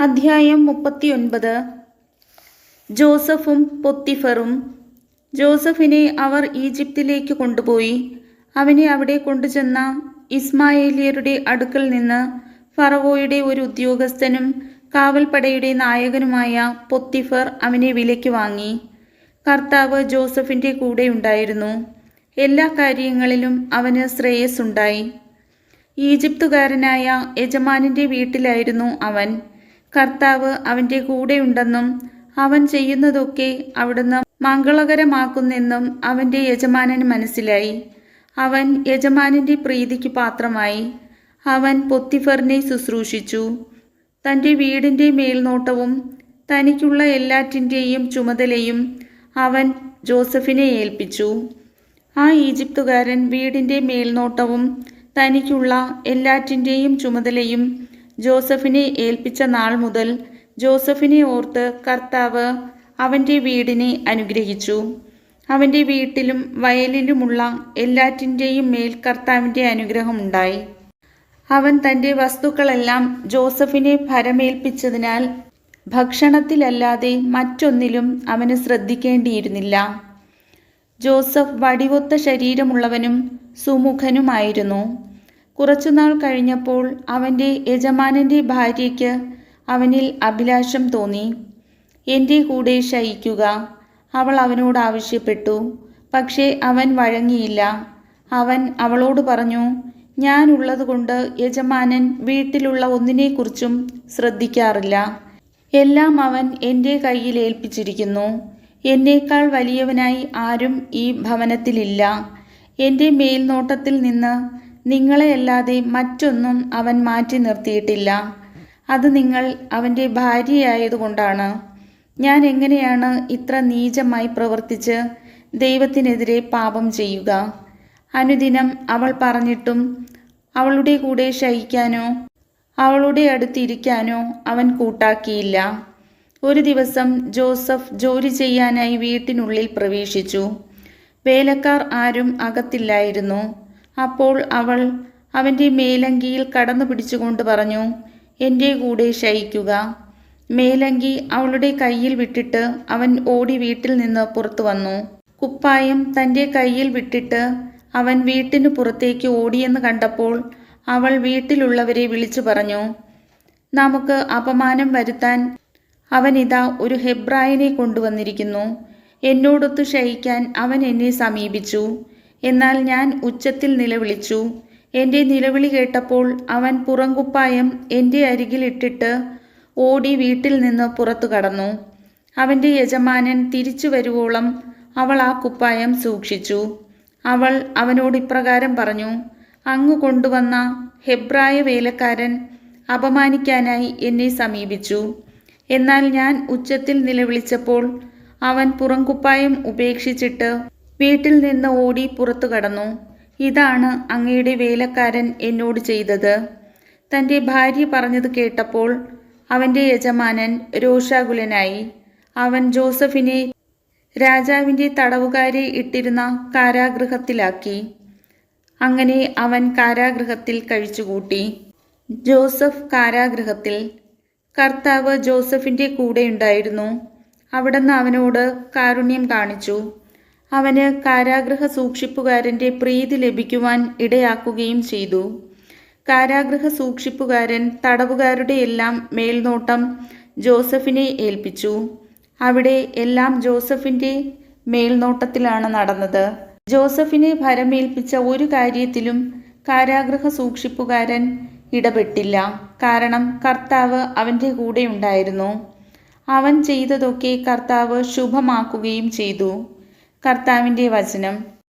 അധ്യായം മുപ്പത്തിയൊൻപത്. ജോസഫും പൊത്തിഫറും ജോസഫിനെ അവർ ഈജിപ്തിലേക്ക് കൊണ്ടുപോയി. അവനെ അവിടെ കൊണ്ടുചെന്ന ഇസ്മായേലിയരുടെ അടുക്കൽ നിന്ന് ഫറവോയുടെ ഒരു ഉദ്യോഗസ്ഥനും കാവൽപ്പടയുടെ നായകനുമായ പൊത്തിഫർ അവനെ വിലയ്ക്ക് വാങ്ങി. കർത്താവ് ജോസഫിന്റെ കൂടെ ഉണ്ടായിരുന്നു. എല്ലാ കാര്യങ്ങളിലും അവന് ശ്രേയസ്സുണ്ടായി. ഈജിപ്തുകാരനായ യജമാനിന്റെ വീട്ടിലായിരുന്നു അവൻ. കർത്താവ് അവന്റെ കൂടെയുണ്ടെന്നും അവൻ ചെയ്യുന്നതൊക്കെ അവിടുന്ന് മംഗളകരമാക്കുന്നെന്നും അവന്റെ യജമാനന് മനസ്സിലായി. അവൻ യജമാനന്റെ പ്രീതിക്ക് പാത്രമായി. അവൻ പൊത്തിഫറിനെ ശുശ്രൂഷിച്ചു. തന്റെ വീടിന്റെ മേൽനോട്ടവും തനിക്കുള്ള എല്ലാറ്റിന്റെയും ചുമതലയും അവൻ ജോസഫിനെ ഏൽപ്പിച്ചു. ആ ഈജിപ്തുകാരൻ വീടിന്റെ മേൽനോട്ടവും തനിക്കുള്ള എല്ലാറ്റിന്റെയും ചുമതലയും ജോസഫിനെ ഏൽപ്പിച്ച നാൾ മുതൽ ജോസഫിനെ ഓർത്ത് കർത്താവ് അവന്റെ വീടിനെ അനുഗ്രഹിച്ചു. അവന്റെ വീട്ടിലും വയലിലുമുള്ള എല്ലാറ്റിന്റെയും മേൽ കർത്താവിന്റെ അനുഗ്രഹമുണ്ടായി അവൻ തന്റെ വസ്തുക്കളെല്ലാം ജോസഫിനെ ഭരമേൽപ്പിച്ചതിനാൽ ഭക്ഷണത്തിലല്ലാതെ മറ്റൊന്നിലും അവന് ശ്രദ്ധിക്കേണ്ടിയിരുന്നില്ല. ജോസഫ് വടിവൊത്ത ശരീരമുള്ളവനും സുമുഖനുമായിരുന്നു. കുറച്ചുനാൾ കഴിഞ്ഞപ്പോൾ അവന്റെ യജമാനന്റെ ഭാര്യയ്ക്ക് അവനിൽ അഭിലാഷം തോന്നി. എന്റെ കൂടെ ശയിക്കുക. അവൾ അവനോട് ആവശ്യപ്പെട്ടു. പക്ഷേ അവൻ വഴങ്ങിയില്ല. അവൻ അവളോട് പറഞ്ഞു ഞാൻ ഉള്ളതുകൊണ്ട് യജമാനൻ വീട്ടിലുള്ള ഒന്നിനെക്കുറിച്ചും ശ്രദ്ധിക്കാറില്ല. എല്ലാം അവൻ എന്റെ കയ്യിൽ ഏൽപ്പിച്ചിരിക്കുന്നു. എന്നേക്കാൾ വലിയവനായി ആരും ഈ ഭവനത്തിലില്ല. എന്റെ മേൽനോട്ടത്തിൽ നിന്ന് നിങ്ങളെയല്ലാതെ മറ്റൊന്നും അവൻ മാറ്റി നിർത്തിയിട്ടില്ല. അത് നിങ്ങൾ അവന്റെ ഭാര്യയായതുകൊണ്ടാണ്. ഞാൻ എങ്ങനെയാണ് ഇത്ര നീചമായി പ്രവർത്തിച്ച് ദൈവത്തിനെതിരെ പാപം ചെയ്യുക? അനുദിനം അവൾ പറഞ്ഞിട്ടും അവളുടെ കൂടെ ശയിക്കാനോ അവളുടെ അടുത്തിരിക്കാനോ അവൻ കൂട്ടാക്കിയില്ല. ഒരു ദിവസം ജോസഫ് ജോലി ചെയ്യാനായി വീട്ടിനുള്ളിൽ പ്രവേശിച്ചു. വേലക്കാർ ആരും അകത്തില്ലായിരുന്നു. അപ്പോൾ അവൾ അവന്റെ മേലങ്കിയിൽ കടന്നു പിടിച്ചുകൊണ്ട് പറഞ്ഞു എന്റെ കൂടെ ശയിക്കുക. മേലങ്കി അവളുടെ കയ്യിൽ വിട്ടിട്ട് അവൻ ഓടി വീട്ടിൽ നിന്ന് പുറത്തു വന്നു. കുപ്പായം തന്റെ കയ്യിൽ വിട്ടിട്ട് അവൻ വീട്ടിന് പുറത്തേക്ക് ഓടിയെന്ന് കണ്ടപ്പോൾ അവൾ വീട്ടിലുള്ളവരെ വിളിച്ചു പറഞ്ഞു നമുക്ക് അപമാനം വരുത്താൻ അവൻ ഇതാ ഒരു ഹെബ്രായനെ കൊണ്ടുവന്നിരിക്കുന്നു. എന്നോടൊത്തു ക്ഷയിക്കാൻ അവൻ എന്നെ സമീപിച്ചു. എന്നാൽ ഞാൻ ഉച്ചത്തിൽ നിലവിളിച്ചു. എന്റെ നിലവിളി കേട്ടപ്പോൾ അവൻ പുറംകുപ്പായം എന്റെ അരികിലിട്ടിട്ട് ഓടി വീട്ടിൽ നിന്ന് പുറത്തു കടന്നു. അവന്റെ യജമാനൻ തിരിച്ചു വരുവോളം അവൾ ആ കുപ്പായം സൂക്ഷിച്ചു. അവൾ അവനോട് ഇപ്രകാരം പറഞ്ഞു അങ്ങ് കൊണ്ടുവന്ന ഹെബ്രായ വേലക്കാരൻ അപമാനിക്കാനായി എന്നെ സമീപിച്ചു. എന്നാൽ ഞാൻ ഉച്ചത്തിൽ നിലവിളിച്ചപ്പോൾ അവൻ പുറംകുപ്പായം ഉപേക്ഷിച്ചിട്ട് വീട്ടിൽ നിന്ന് ഓടി പുറത്തു കടന്നു. ഇതാണ് അങ്ങയുടെ വേലക്കാരൻ എന്നോട് ചെയ്തത്. തന്റെ ഭാര്യ പറഞ്ഞത് കേട്ടപ്പോൾ അവന്റെ യജമാനൻ രോഷാകുലനായി. അവൻ ജോസഫിനെ രാജാവിന്റെ തടവുകാരെ ഇട്ടിരുന്ന കാരാഗൃഹത്തിലാക്കി. അങ്ങനെ അവൻ കാരാഗൃഹത്തിൽ കഴിച്ചുകൂട്ടി. ജോസഫ് കാരാഗൃഹത്തിൽ. കർത്താവ് ജോസഫിന്റെ കൂടെയുണ്ടായിരുന്നു. അവിടുന്ന് അവനോട് കാരുണ്യം കാണിച്ചു. അവന് കാരാഗ്രഹ സൂക്ഷിപ്പുകാരന്റെ പ്രീതി ലഭിക്കുവാൻ ഇടയാക്കുകയും ചെയ്തു. കാരാഗ്രഹ സൂക്ഷിപ്പുകാരൻ തടവുകാരുടെ എല്ലാം മേൽനോട്ടം ജോസഫിനെ ഏൽപ്പിച്ചു. അവിടെ എല്ലാം ജോസഫിന്റെ മേൽനോട്ടത്തിലാണ് നടന്നത്. ജോസഫിനെ ഭരമേൽപ്പിച്ച ഒരു കാര്യത്തിലും കാരാഗ്രഹ സൂക്ഷിപ്പുകാരൻ ഇടപെട്ടില്ല. കാരണം കർത്താവ് അവന്റെ കൂടെ ഉണ്ടായിരുന്നു. അവൻ ചെയ്തതൊക്കെ കർത്താവ് ശുഭമാക്കുകയും ചെയ്തു. കർത്താവിന്റെ വചനം.